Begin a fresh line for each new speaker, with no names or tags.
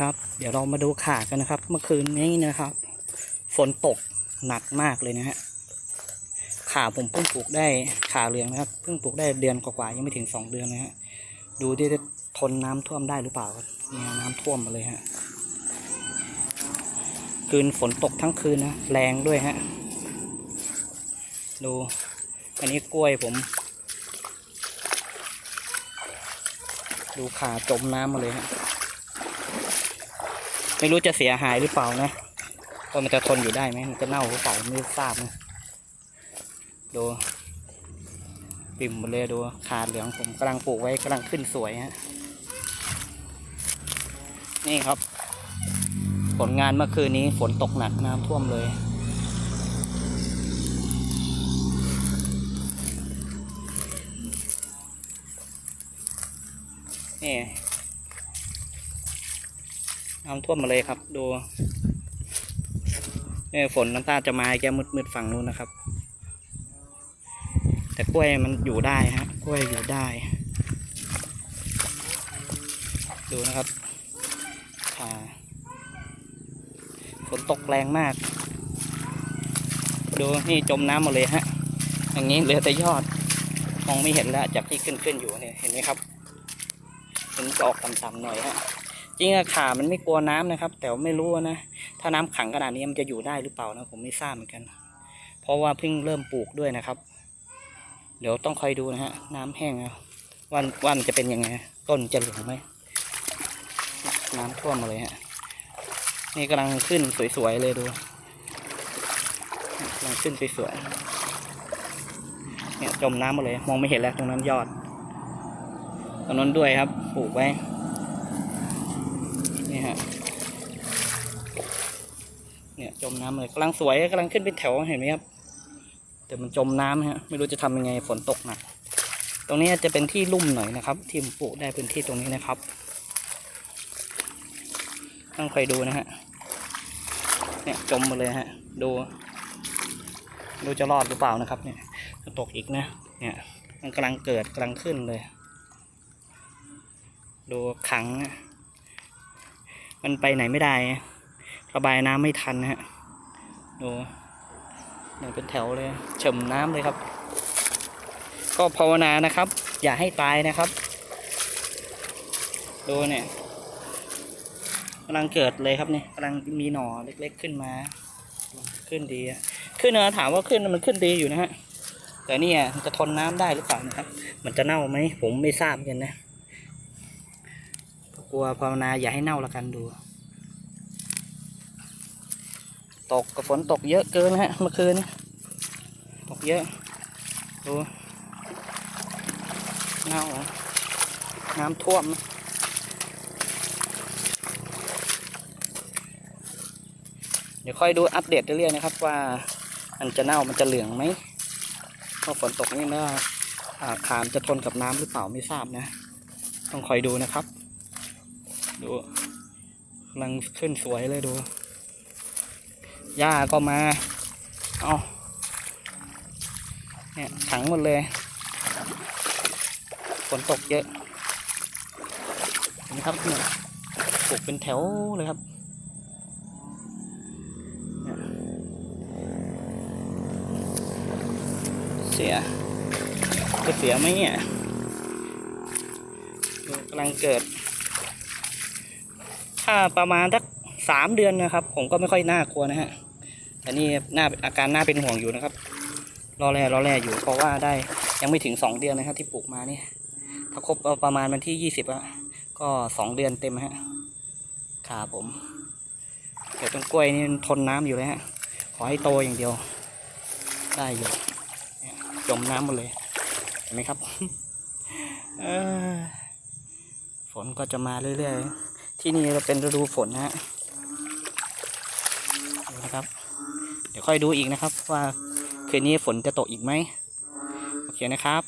ครับ เดี๋ยวเรามาดูขากันนะครับ เมื่อคืนนี้นะครับ ฝนตกหนักมากเลยนะฮะขาผมเพิ่งปลูกได้ขาเหลืองนะครับ เพิ่งปลูกได้เดือนกว่าๆยังไม่ถึงสองเดือนนะฮะดูที่จะทนน้ำท่วมได้หรือเปล่าเนี่ยน้ำท่วมมาเลยฮะคืนฝนตกทั้งคืนนะแรงด้วยฮะดู อันนี้กล้วยผม ดูขาจมน้ำมาเลยฮะ ไม่รู้จะเสียหายหรือเปล่านะว่ามันจะทนอยู่ได้ไหมมันจะเน่าหรือเปล่าไม่ทราบนะดูปิ่มหมดเลยดูขาดเหลืองผมกำลังปลูกไว้กำลังขึ้นสวยฮะนี่ครับ ผลงานเมื่อคืนนี้ฝนตกหนักน้ำท่วมเลย นี่ น้ำท่วมมาเลยครับ ดูเนี่ยฝนน้ำตาจะมาแกมืดๆฝั่งนู้นนะครับ แต่กล้วยมันอยู่ได้ฮะกล้วยอยู่ได้ ดูนะครับฝนตกแรงมาก ดูนี่จมน้ำหมดเลยฮะ อย่างนี้เหลือแต่ยอด มองไม่เห็นแล้วจากที่ขึ้นขึ้นๆอยู่เนี่ยเห็นไหมครับมันออกต่ำๆหน่อยฮะ จริงอะขามันไม่กลัวน้ำนะครับ แต่ไม่รู้นะ ถ้าน้ำขังขนาดนี้มันจะอยู่ได้หรือเปล่านะ ผมไม่ทราบเหมือนกัน เพราะว่าเพิ่งเริ่มปลูกด้วยนะครับ เดี๋ยวต้องคอยดูนะฮะ น้ำแห้งอะว่าว่ามันจะเป็นยังไง ต้นจะเหลืองไหมน้ำท่วมมาเลยฮะ นี่กำลังขึ้นสวยๆเลยดูกำลังขึ้นสวยๆเนี่ยจมน้ำมาเลย มองไม่เห็นแล้วตรงนั้นยอดตรงนั้นด้วยครับปลูกไว้ นี่ฮะเนี่ยจมน้ำเลยกำลังสวยกำลังขึ้นเป็นแถวเห็นไหมครับแต่มันจมน้ำฮะไม่รู้จะทำยังไงฝนตกหนักตรงนี้จะเป็นที่ลุ่มหน่อยนะครับที่ปลูกได้พื้นที่ตรงนี้นะครับต้องคอยดูนะฮะเนี่ยจมมาเลยฮะดูดูจะรอดหรือเปล่านะครับ เนี่ยจะตกอีกนะเนี่ยมันกำลังเกิดกำลังขึ้นเลย ดูขังนะ มันไปไหนไม่ได้ ระบายน้ำไม่ทันนะฮะดูเนี่ยเป็นแถวเลยเฉ่มน้ำเลยครับ ก็ภาวนานะครับ อย่าให้ตายนะครับ ดูเนี่ยกำลังเกิดเลยครับเนี่ยกำลังมีหน่อเล็กๆขึ้นมา ขึ้นดีขึ้นนะถามว่าขึ้นมันขึ้นดีอยู่นะฮะแต่นี่มันจะทนน้ำได้หรือเปล่านะครับ มันจะเน่าไหมผมไม่ทราบกันนะ กลัวภาวนาอย่าให้เน่าละกันดู ตกกับฝนตกเยอะเกินนะฮะเมื่อคืนนี้ตกเยอะดูเน่าน้ำท่วมเดี๋ยวค่อยดูอัปเดตเรื่อยๆนะครับว่ามันจะเน่ามันจะเหลืองไหมเพราะฝนตกนี่นะอ่าขามจะทนกับน้ำหรือเปล่าไม่ทราบนะ ต้องคอยดูนะครับ ดูกำลังขึ้นสวยเลยดู หญ้าก็มา เอาเนี่ยถังหมดเลย ฝนตกเยอะเห็นะครับเนี่ยปลูกเป็นแถวเลยครับเสียจะเสียไหมเนี่ยกำลังเกิด ถ้าประมาณสักสามเดือนนะครับ ผมก็ไม่ค่อยน่ากลัวนะฮะแต่นี่หน่าอาการหน่าเป็นห่วงอยู่นะครับ รอแร่รอแร่อยู่เพราะว่าได้ยังไม่ถึงสองเดือนนะครับ ที่ปลูกมานี่ถ้าครบประมาณวันที่ยี่สิบอะก็สองเดือนเต็มฮะขาผมเดี๋ยวต้นกล้วยนี่ทนน้ำอยู่เลยฮะขอให้โตอย่างเดียว ได้อยู่จมน้ำหมดเลยเห็นไหมครับฝนก็จะมาเรื่อยๆ ที่นี่เราเป็นฤดูฝนนะฮะนะครับ เดี๋ยวค่อยดูอีกนะครับ ว่าคืนนี้ฝนจะตกอีกไหมโอเคนะครับ